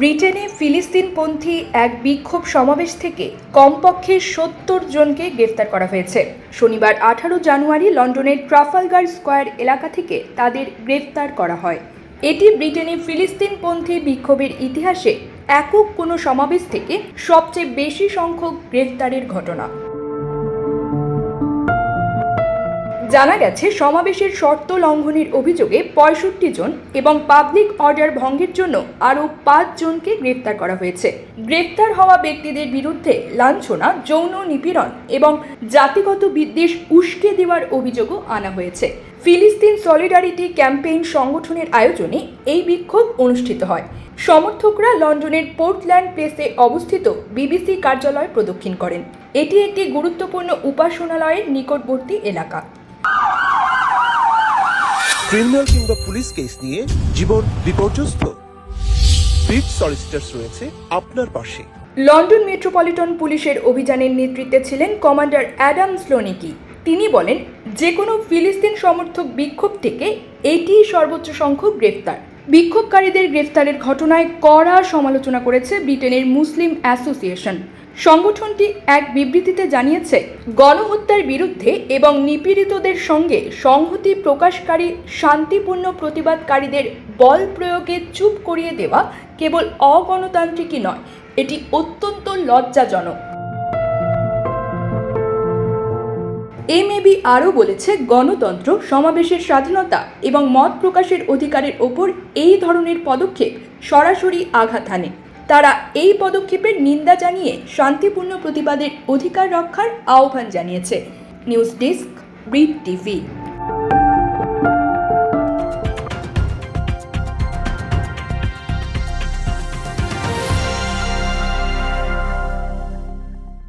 ব্রিটেনে ফিলিস্তিনপন্থী এক বিক্ষোভ সমাবেশ থেকে কমপক্ষে সত্তর জনকে গ্রেফতার করা হয়েছে। শনিবার আঠারো জানুয়ারি লন্ডনের ট্রাফালগার স্কোয়ার এলাকা থেকে তাদের গ্রেফতার করা হয়। এটি ব্রিটেনে ফিলিস্তিনপন্থী বিক্ষোভের ইতিহাসে একক কোনো সমাবেশ থেকে সবচেয়ে বেশি সংখ্যক গ্রেফতারের ঘটনা। জানা গেছে, সমাবেশের শর্ত লঙ্ঘনের অভিযোগে পঁয়ষট্টি জন এবং পাবলিক অর্ডার ভঙ্গের জন্য আরও পাঁচ জনকে গ্রেপ্তার করা হয়েছে। গ্রেপ্তার হওয়া ব্যক্তিদের বিরুদ্ধে লাঞ্ছনা, যৌন নিপীড়ন এবং জাতিগত বিদ্বেষ উস্কে দেওয়ার অভিযোগও আনা হয়েছে। ফিলিস্তিন সলিডারিটি ক্যাম্পেইন সংগঠনের আয়োজনে এই বিক্ষোভ অনুষ্ঠিত হয়। সমর্থকরা লন্ডনের পোর্টল্যান্ড প্লেসে অবস্থিত বিবিসি কার্যালয় প্রদক্ষিণ করেন। এটি একটি গুরুত্বপূর্ণ উপাসনালয়ের নিকটবর্তী এলাকা। ক্রিমিনাল কিংবা পুলিশ কেস নিয়ে জীবন বিপর্যস্ত। বিট সলিসিটার্স রয়েছে আপনার পাশে। লন্ডন মেট্রোপলিটন পুলিশের অভিযানের নেতৃত্বে ছিলেন কমান্ডার অ্যাডাম স্লোনিকি। তিনি বলেন যে কোনো ফিলিস্তিন সমর্থক বিক্ষোভ থেকে এটিই সর্বোচ্চ সংখ্যক গ্রেফতার। বিক্ষোভকারীদের গ্রেফতারের ঘটনায় কড়া সমালোচনা করেছে ব্রিটেনের মুসলিম অ্যাসোসিয়েশন। সংগঠনটি এক বিবৃতিতে জানিয়েছে, গণহত্যার বিরুদ্ধে এবং নিপীড়িতদের সঙ্গে সংহতি প্রকাশকারী শান্তিপূর্ণ প্রতিবাদকারীদের বল প্রয়োগে চুপ করিয়ে দেওয়া কেবল অগণতান্ত্রিকই নয়, এটি অত্যন্ত লজ্জাজনক। এমএবি আরও বলেছে, গণতন্ত্র, সমাবেশের স্বাধীনতা এবং মত প্রকাশের অধিকারের ওপর এই ধরনের পদক্ষেপ সরাসরি আঘাত হানে। তারা এই পদক্ষেপের নিন্দা জানিয়ে শান্তিপূর্ণ প্রতিবাদের অধিকার রক্ষার আহ্বান জানিয়েছে। News desk, Brit TV.